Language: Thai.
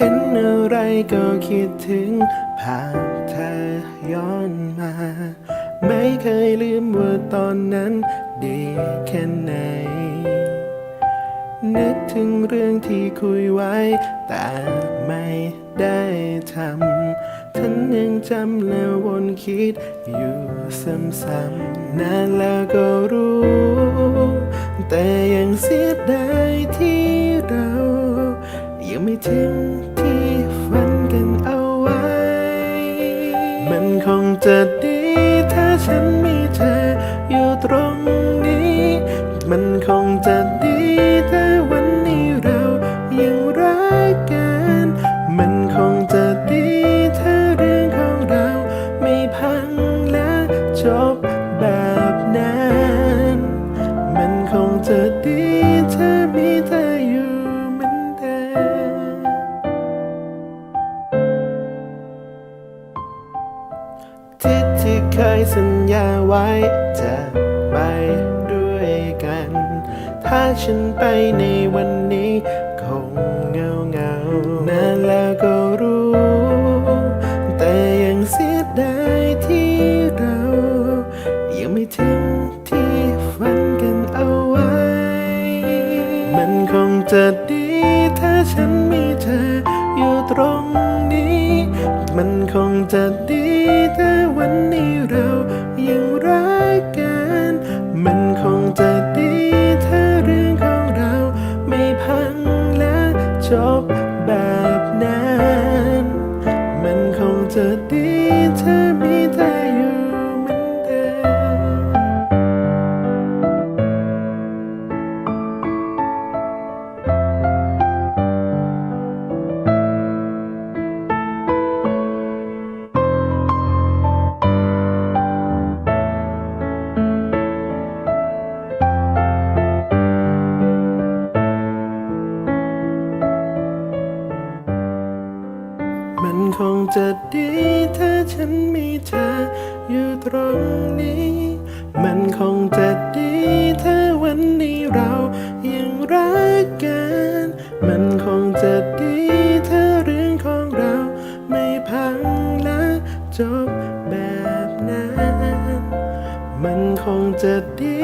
เห็นอะไรก็คิดถึงภาพเธอย้อนมา ไม่เคยลืมว่าตอนนั้นดีแค่ไหน นึกถึงเรื่องที่คุยไว้ แต่ไม่ได้ทำท่านยังจำและวนคิดอยู่ซ้ำๆนานแล้วก็รู้ แต่ยังเสียดายที่เรา ยังไม่ถึง จะดีถ้าฉันมีเธออยู่ตรงนี้ มันคงจะดี เคยสัญญาไว้จะไปด้วยกัน ถ้าฉันไปในวันนี้คงเงาเงานานแล้วก็รู้ แต่ยังเสียดายที่เรา ยังไม่ถึงที่ฝันกันเอาไว้ มันคงจะดีถ้าฉันมีเธออยู่ตรงนี้ มันคงจะดีถ้าวัน คง มันคงจะดีถ้าฉันมีเธออยู่ตรงนี้ มันคงจะดีถ้าวันนี้เรายังรักกัน มันคงจะดีถ้าเรื่องของเราไม่พังและจบแบบนั้น มันคงจะดี